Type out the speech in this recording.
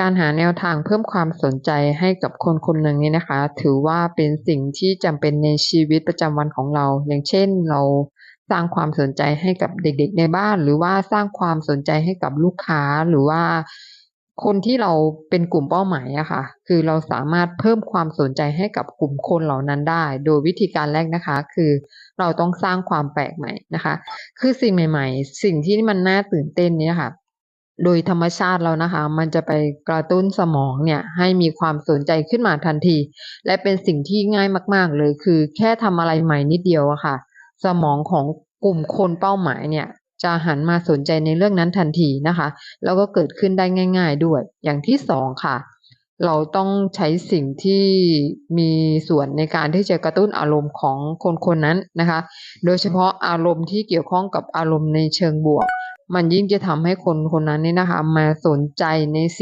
การหาแนวทางเพิ่มความสนใจให้กับคนคนหนึ่งนี่นะคะ ถือว่าเป็นสิ่งที่จำเป็นในชีวิตประจำวันของเรา อย่างเช่นเราสร้างความสนใจให้กับเด็ก ๆ ในบ้าน หรือว่าสร้างความสนใจให้กับลูกค้าหรือว่าคนที่เราเป็นกลุ่มเป้าหมายอะค่ะ คือเราสามารถเพิ่มความสนใจให้กับกลุ่มคนเหล่านั้นได้ โดยวิธีการแรกนะคะ คือเราต้องสร้างความแปลกใหม่นะคะ คือสิ่งใหม่ ๆ สิ่งที่มันน่าตื่นเต้นเนี่ยค่ะ โดยธรรมชาติแล้วนะคะ มันจะไปกระตุ้นสมองเนี่ยให้มีความสนใจขึ้นมาทันที และเป็นสิ่งที่ง่ายมาก ๆ เลยคือ แค่ทำอะไรใหม่นิดเดียวอะค่ะ สมองของกลุ่มคนเป้าหมายเนี่ย จะหันมาสนใจในเรื่องนั้นทันทีนะคะ แล้วก็เกิดขึ้นได้ง่าย ๆ ด้วย อย่างที่2ค่ะ เราต้องใช้สิ่งที่มีส่วนในการที่จะกระตุ้นอารมณ์ของคนคนนั้นนะคะ โดยเฉพาะอารมณ์ที่เกี่ยวข้องกับอารมณ์ในเชิงบวก มันยิ่งจะทำให้คนคนนั้นเนี่ยนะคะ มาสนใจในสิ่ง